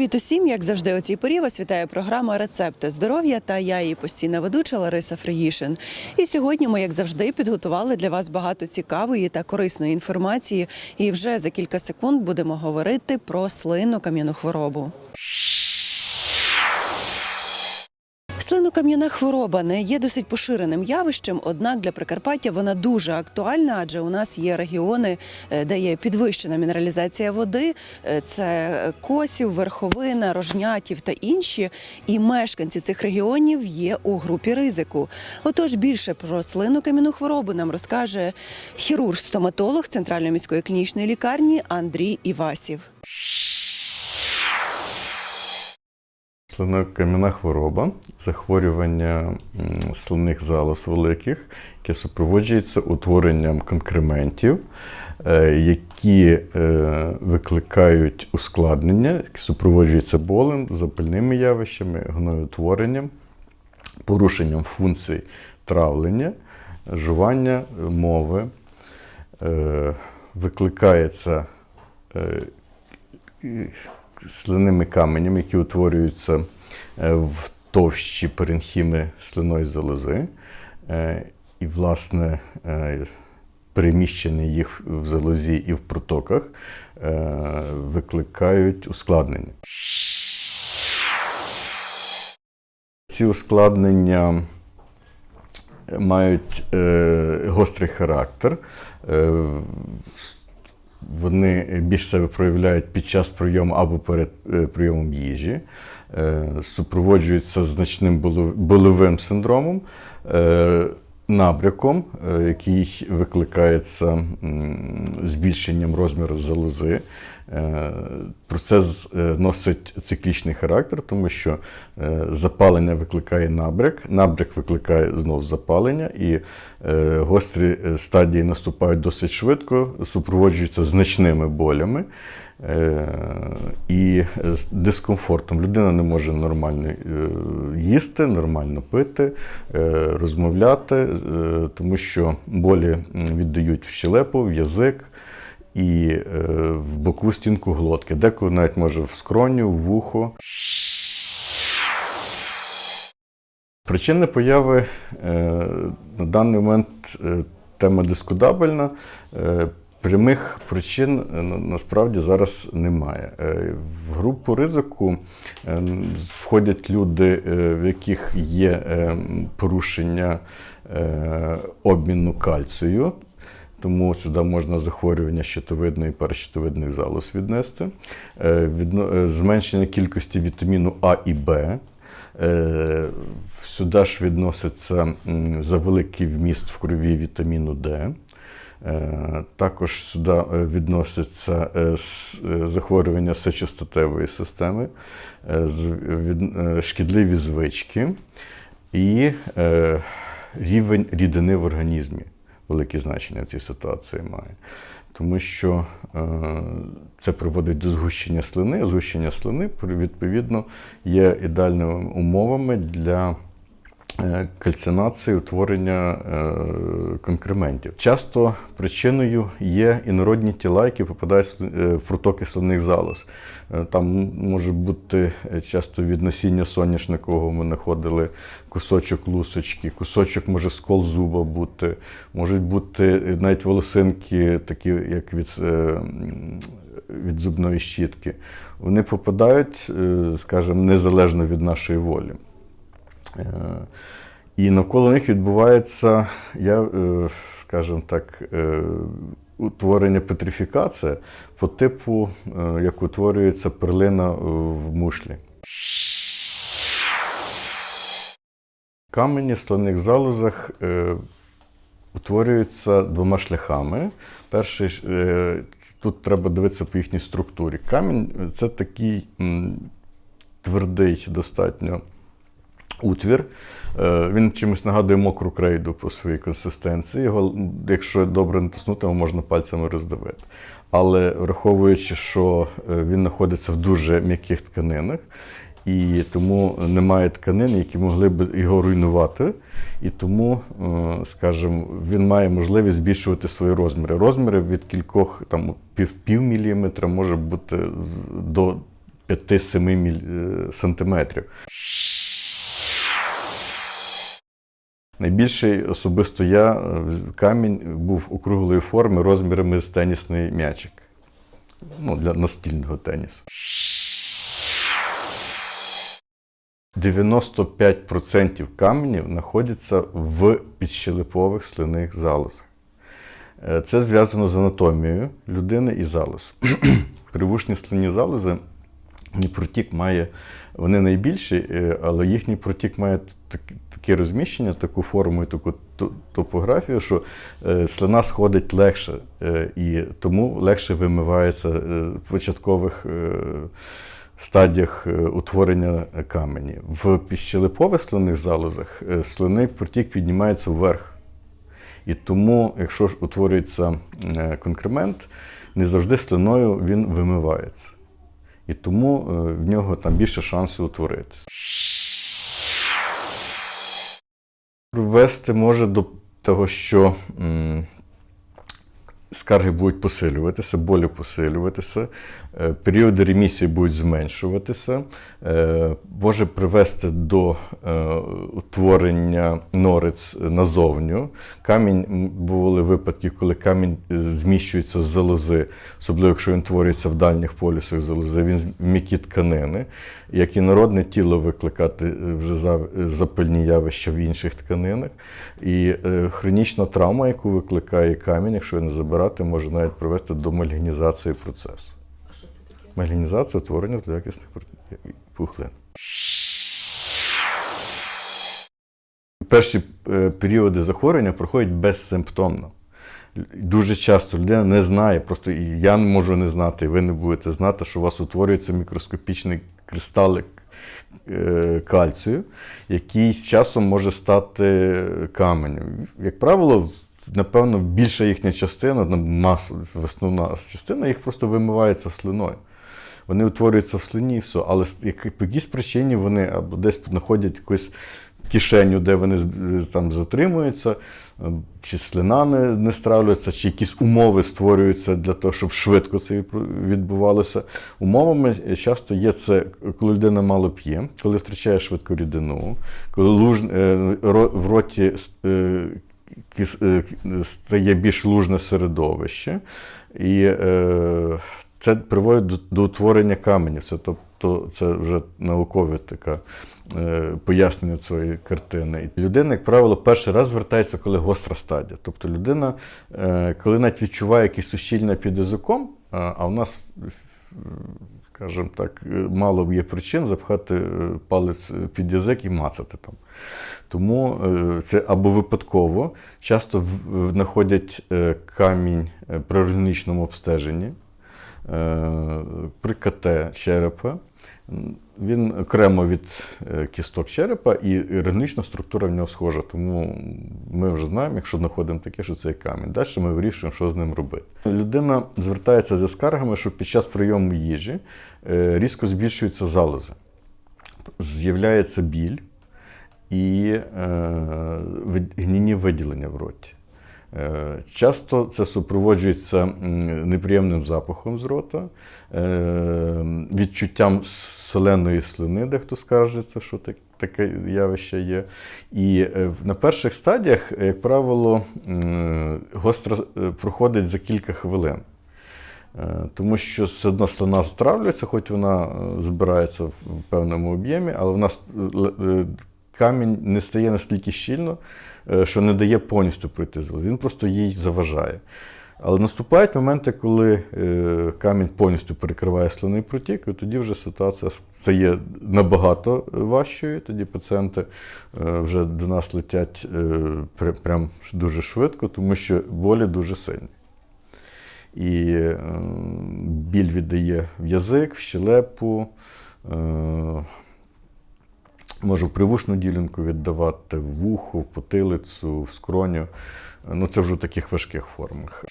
Привіт усім! Як завжди, у цій порі вас вітає програма Рецепти здоров'я та я її постійна ведуча Лариса Фриїшин. І сьогодні ми, як завжди, підготували для вас багато цікавої та корисної інформації. І вже за кілька секунд будемо говорити про слинну кам'яну хворобу. Слинокам'яна хвороба не є досить поширеним явищем, однак для Прикарпаття вона дуже актуальна, адже у нас є регіони, е, де є підвищена мінералізація води. Е, Це Косів, Верховина, Рожнятів та інші. І мешканці цих регіонів є у групі ризику. Отож, більше про слинокам'яну хворобу нам розкаже хірург-стоматолог Центральної міської клінічної лікарні Андрій Івасів. Слинокам'яна хвороба, захворювання слинних залоз великих, яке супроводжується утворенням конкрементів, е, які е, викликають ускладнення, які супроводжуються болем, запальними явищами, гноєтворенням, порушенням функцій травлення, жування мови, е, викликається слинними каменями, які утворюються е, в товщі паренхіми слиної залози. Е, І, власне, е, переміщення їх в залозі і в протоках викликають ускладнення. Ці ускладнення мають гострий характер. Вони більш себе проявляють під час прийому або перед е, прийомом їжі, е, супроводжуються значним болевим синдромом, е, набряком, е, який викликається збільшенням розміру залози. Е, Процес е, носить циклічний характер, тому що запалення викликає набряк, набряк викликає знов запалення, і гострі стадії наступають досить швидко, супроводжуються значними болями і з дискомфортом. Людина не може нормально е, їсти, нормально пити, е, розмовляти, е, тому що болі віддають в щелепу, в язик і е, в боку стінку глотки, деколи навіть може в скроню, в вухо. Причини появи е, на даний момент е, тема дискутабельна. Прямих причин е, насправді зараз немає. Е, В групу ризику е, входять люди, в яких є порушення обміну кальцію, тому сюди можна захворювання щитовидної і паращитовидних залоз віднести, зменшення кількості вітаміну А і Б. Сюди ж відноситься завеликий вміст в крові вітаміну Д. Е, Також сюди е, відносяться е, захворювання сечостатевої системи, шкідливі звички і рівень рідини в організмі. Велике значення в цій ситуації має. Тому що це приводить до згущення слини. Згущення слини, відповідно, є ідеальними умовами для кальцинації, утворення е, конкрементів. Часто причиною є інородні тіла, які попадають сли- е, в протоки слинних залоз. Е, Там може бути е, часто від насіння соняшникового ми знаходили кусочок лусочки, кусочок може скол зуба бути, можуть бути е, навіть волосинки, такі як від, е, від зубної щітки. Вони попадають, е, скажімо, незалежно від нашої волі. Е, І навколо них відбувається, я, е, скажімо так, е, утворення петрифікація по типу, як утворюється перлина в мушлі. Камені в слоних залозах утворюються двома шляхами. Перший тут треба дивитися по їхній структурі. Камінь це такий твердий достатньо утвір. Е, Він чимось нагадує мокру крейду по своїй консистенції. Його, якщо добре натиснути, його можна пальцями роздавити. Але враховуючи, що е, він знаходиться в дуже м'яких тканинах, і тому немає тканин, які могли б його руйнувати. І тому, е, скажімо, він має можливість збільшувати свої розміри. Розміри від кількох там пів, пів міліметра може бути до 5-7 сантиметрів. Найбільший особисто я е, камінь був округлої форми розмірами з тенісний м'ячик. Ну, для настільного тенісу. 95% каменів знаходяться в підщелепових слинних залозах. Е, Це зв'язано з анатомією людини і залоз. Привушні слинні залози, протік має, вони найбільші, е, але їхній протік має таке розміщення, таку форму і таку топографію, що е, слина сходить легше, е, і тому легше вимивається е, в початкових стадіях утворення камені. В піщелепових слинних залозах слинний протік піднімається вверх. І тому, якщо ж утворюється конкремент, не завжди слиною він вимивається. І тому в нього там більше шансів утворитися. Привести може до того, що скарги будуть посилюватися, болі посилюватися, е, періоди ремісії будуть зменшуватися, е, може привести до е, утворення норець назовню. Камінь бували випадки, коли камінь зміщується з залози, особливо якщо він творюється в дальніх полюсах залози, він в м'які тканини, як і народне тіло викликати вже запальні явища в інших тканинах. І хронічна травма, яку викликає камінь, якщо не забирати, може навіть привести до мальгінізації процесу. Мальгінізація утворення злоякісних пухлин. Перші е, періоди захворювання проходять безсимптомно. Дуже часто людина не знає, просто і я можу не знати, і ви не будете знати, що у вас утворюється мікроскопічний кристалик е, кальцію, який з часом може стати каменем. Як правило, напевно, більша їхня частина, на маса, основна частина, їх просто вимивається слиною. Вони утворюються в слині і все. Але по якійсь причині вони або десь знаходять якусь кишеню, де вони там затримуються, е, чи слина не, не стравлюється, чи якісь умови створюються для того, щоб швидко це відбувалося. Умовами часто є це, коли людина мало п'є, коли втрачає швидку рідину, коли луж, е, в роті е, е, стає більш лужне середовище. І е, це приводить до, до утворення каменів. Це, тобто, це вже наукове таке е, пояснення цієї картини. І людина, як правило, перший раз звертається, коли гостра стадія. Тобто людина, е, коли навіть відчуває якесь ущільне під язиком, а, а в нас, скажімо так, е, мало є причин запхати е, палець під язик і мацати там. Тому е, це або випадково, часто знаходять е, камінь е, при органічному обстеженні, е, при КТ черепа. Він окремо від е, кісток черепа, і органічна структура в нього схожа. Тому ми вже знаємо, якщо знаходимо таке, що це камінь. Далі ми вирішуємо, що з ним робити. Людина звертається зі скаргами, що під час прийому їжі е, різко збільшуються залози. З'являється біль і е, гнійні виділення в роті. Е, Часто це супроводжується неприємним запахом з рота, е, відчуттям соленої слини, дехто скаржиться, що таке явище є. І е, на перших стадіях, як правило, е, проходить за кілька хвилин. Тому що все одно слина стравлюється, хоч вона збирається в певному об'ємі, але вона камінь не стає настільки щільно, е, що не дає повністю пройти залоз. Він просто їй заважає. Але наступають моменти, коли е, камінь повністю перекриває слинний протік, і тоді вже ситуація стає набагато важчою. Тоді пацієнти е, вже до нас летять е, прям дуже швидко, тому що болі дуже сильні. І е, біль віддає в язик, в щелепу, може в привушну ділянку віддавати, в вухо, в потилицю, в скроню. Ну, це вже в таких важких формах.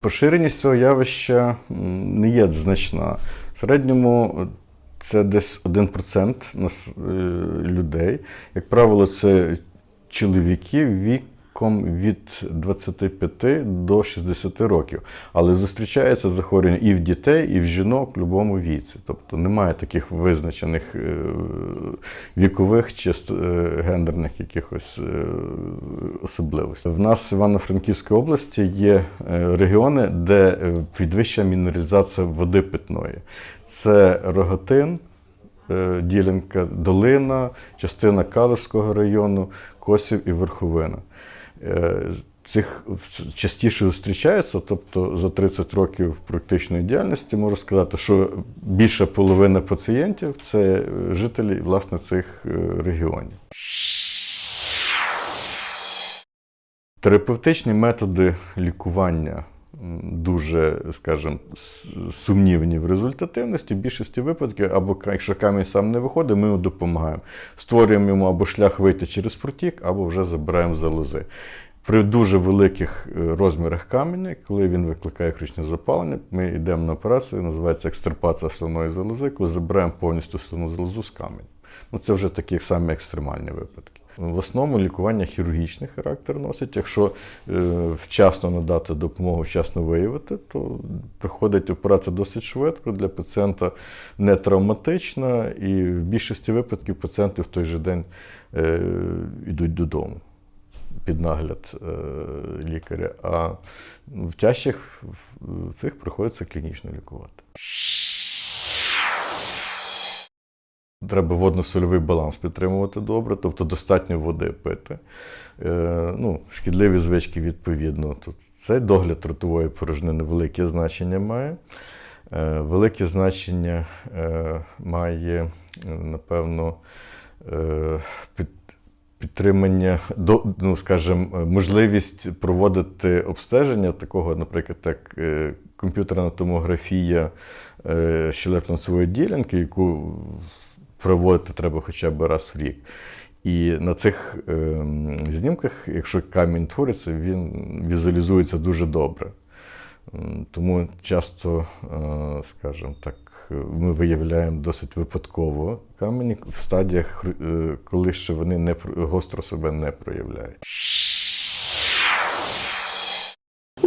Поширеність цього явища не є значна. В середньому це десь 1% е, людей. Як правило, це чоловіки віком віком від 25 до 60 років. Але зустрічається захворювання і в дітей, і в жінок в будь-якому віці. Тобто немає таких визначених е, вікових чи е, гендерних якихось е, особливостей. В нас в Івано-Франківській області є регіони, де підвищена мінералізація води питної. Це Рогатин, ділянка Долина, частина Калишського району, Косів і Верховина. Е, Цих частіше зустрічаються, тобто за 30 років практичної діяльності можу сказати, що більша половина пацієнтів це е, жителі власне цих е, регіонів. Терапевтичні методи лікування дуже, скажімо, сумнівні в результативності. В більшості випадків, або якщо камінь сам не виходить, ми йому допомагаємо. Створюємо йому або шлях вийти через протік, або вже забираємо залози. При дуже великих е, розмірах каменя, коли він викликає хронічне запалення, ми йдемо на операцію, називається екстирпація слоної залози, коли забираємо повністю слону залозу з каменем. Ну, це вже такі самі екстремальні випадки. В основному лікування хірургічний характер носить. Якщо е, вчасно надати допомогу, вчасно виявити, то приходить операція досить швидко для пацієнта не травматична, і в більшості випадків пацієнти в той же день е, йдуть додому під нагляд е, лікаря. А в тяжчих цих приходиться клінічно лікувати. Треба водно-сольовий баланс підтримувати добре, тобто достатньо води пити. Е, ну, шкідливі звички відповідно. Тут цей догляд ротової порожнини велике значення має. Е, велике значення е, має, е, напевно, е, під, підтримання, до, ну, скажімо, можливість проводити обстеження такого, наприклад, як е, комп'ютерна томографія е, щелепно-носової ділянки, яку проводити треба хоча б раз в рік. І на цих ем, знімках, якщо камінь твориться, він візуалізується дуже добре. Тому часто, е, скажімо так, е, ми виявляємо досить випадково камені в стадіях, е, коли ще вони не гостро себе не проявляють.